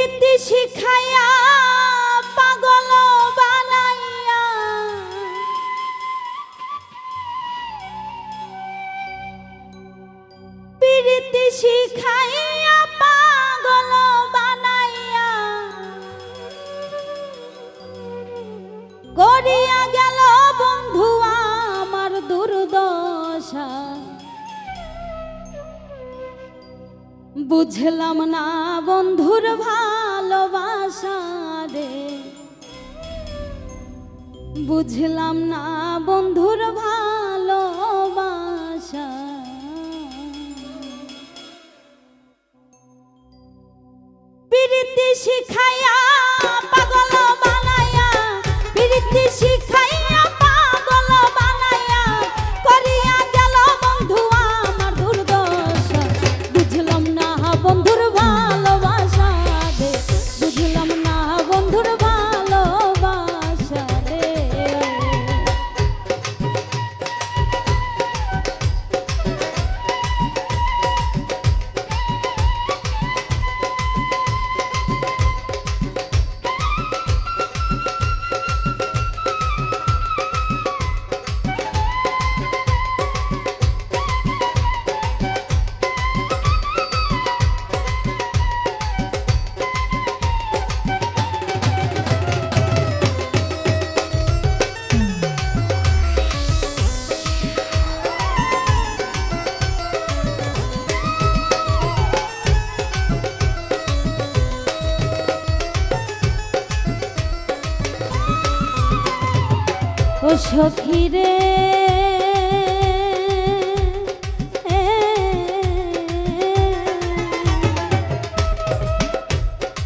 প্রীতি শিখাইয়া পাগল বানাইয়া। প্রীতি শিখাইয়া বুঝলাম না বন্ধুর ভালোবাসা রে। বুঝলাম না বন্ধুর ভালোবাসা। প্রীতি শিখাইয়া ও সখী রে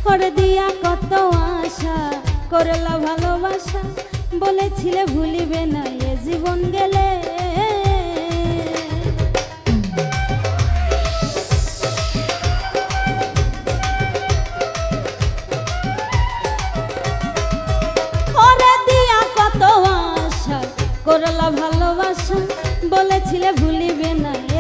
করে দিয়া কত আশা, করলা ভালোবাসা, বলেছিলে ভুলিবে না, এ জীবন গেলে। ভালোবাসা বলেছিলে ভুলিবে না।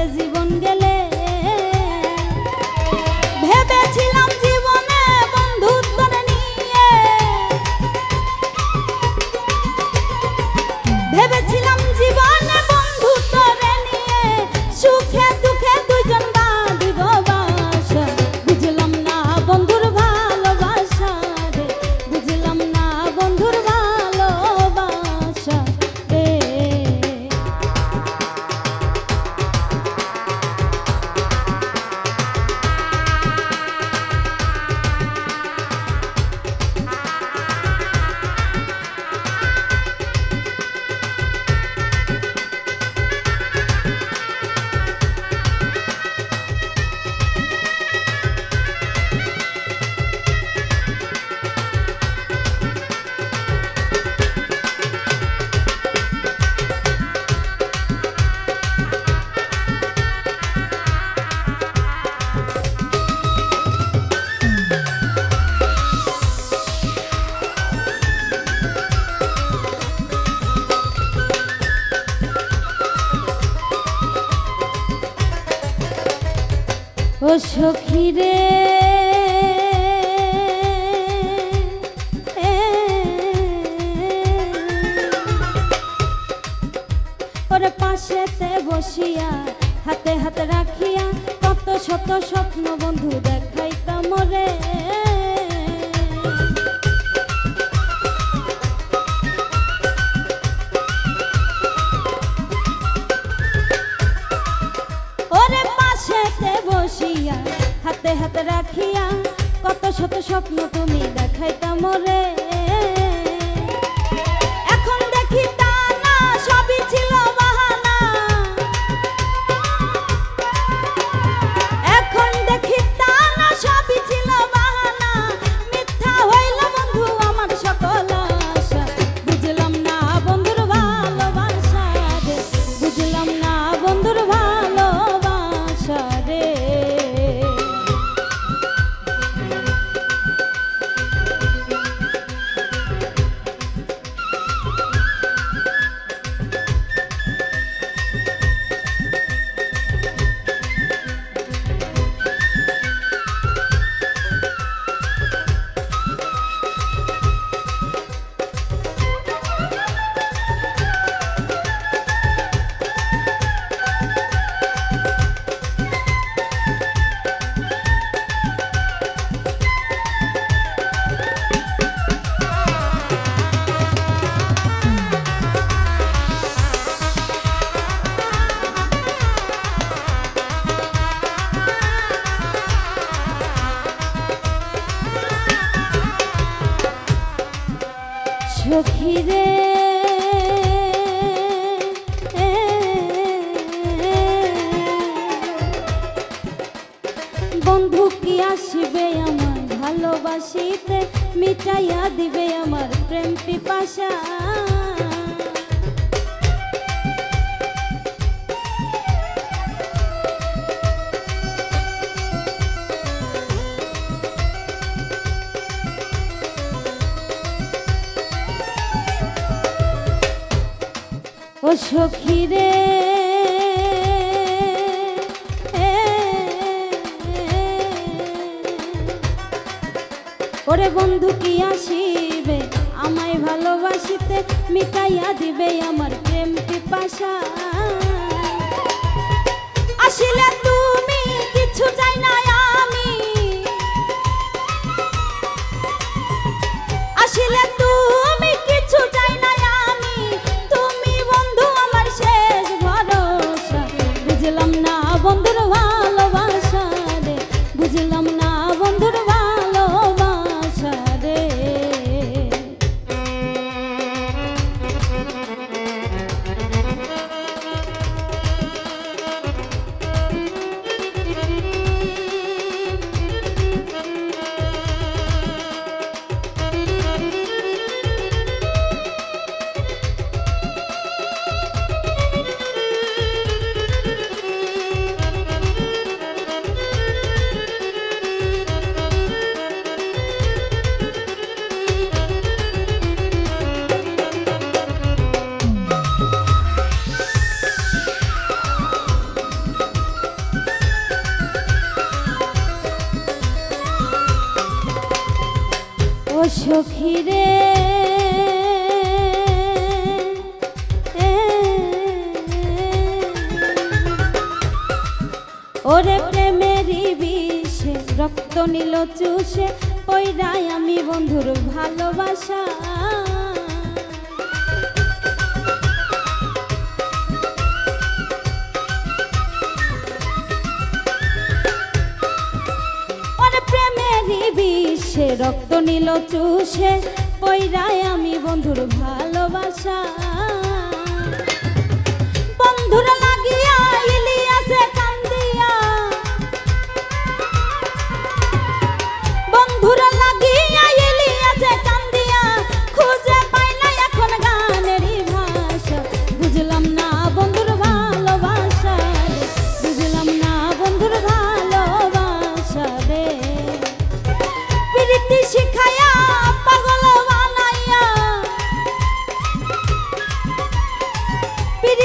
ও সখী রে ওরে পাশেতে বসিয়া হাতে হাতে রাখিয়া কত শত স্বপ্ন বন্ধু দেখাইতাম রে। হাতে রাখিয়া কত শত স্বপ্ন তুমি দেখাইতাম রে। সখী রে বন্ধু কি আসবে আমার ভালোবাসিতে? মিটাইয়া দিবে আমার প্রেম পিপাসা। সখী রে। ওরে বন্ধু কি আসিবে? আমায় ভালোবাসিতে মিটাইয়া দিবে আমার প্রেম পিপাসা। ও সখী রে ওরে প্রেমেরই বিষে রক্ত নিল চুষে রায় আমি বন্ধুর ভালোবাসা বিষে রক্ত নিল চুষে পৈরাই আমি বন্ধুর ভালোবাসা। বন্ধুর লাগিয়া